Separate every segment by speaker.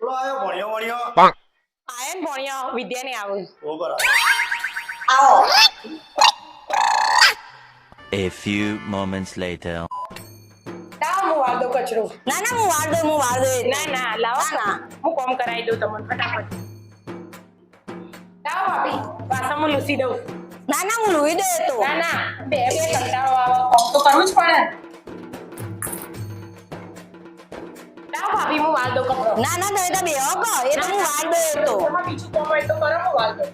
Speaker 1: આવ્યો ભણ્યો ભણ્યો.
Speaker 2: આયન ભણ્યો વિદ્યા ને આવું.
Speaker 1: ઓ બરાબર
Speaker 2: આવો.
Speaker 3: A few moments later.
Speaker 2: લાવો હું વાળ દઉં કચરો.
Speaker 4: ના ના હું વાર દઉં હું વાર દઉં
Speaker 2: ના ના લાવો
Speaker 4: ના.
Speaker 2: હું કોમ કરાવી દઉં તમને ફટાફટ. લાવો ભાભી. પાછા હું લૂસી દઉં.
Speaker 4: ના ના હું લોહી દઉં તો.
Speaker 2: ના ના. બે બે કંટાળો આવે. કોમ તો કરવું જ પડે. લાવો ભાભી હું વાળ કપડો
Speaker 4: ના ના તમે તો બેહો કહો. એ તો હું વાળ દો એ તો
Speaker 2: બીજું કોમ હોય તો કરો હું વાળ દો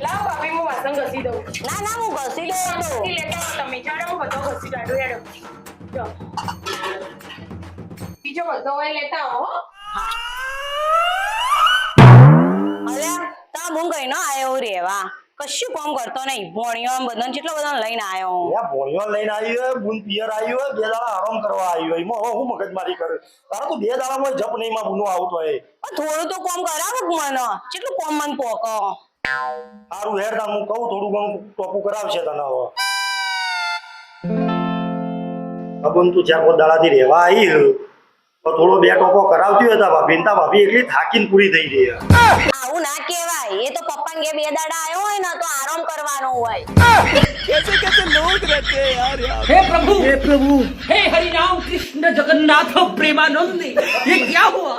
Speaker 2: લાવો ભાભી હું વાસણ ઘસી દઉં.
Speaker 4: ના ના હું ઘસી દઉં તો.
Speaker 2: ઘસી લેતા તમે ચાલો હું બધો ઘસી કાઢું હેડો. બીજો બધો હોય લેતા આવો
Speaker 4: આયો કશું કોમ કરતો નહીં. ભણ્યો આમ કેટલો બધો લઈને આવ્યો
Speaker 1: યા ભણ્યો લઈને આવ્યો હોય બુન પિયર હોય બે દાડા આરામ કરવા આવ્યો હોય એમાં હું મગજમારી કરે. તારા તો બે દાડામાં જપ નહીં માં બુનો આવતો હોય.
Speaker 4: થોડું તો કોમ કરાવો મને. કેટલું કોમ મન પોકો.
Speaker 1: સારું હેર હું કહું થોડું ઘણું ટોપું કરાવશે તને હવે. અબન તું ચાર પાંચ દાડાથી રહેવા આવી તો થોડો બે ટોપો કરાવતી હોય તા ભાભી. તા ભાભી એકલી થાકીને પૂરી થઈ ગઈ. હે.
Speaker 4: આવું ના કહેવાય. કરવાનો હોય
Speaker 5: हे प्रभु हे प्रभु हे हरि राम कृष्ण जगन्नाथ प्रेमानंद ये क्या हुआ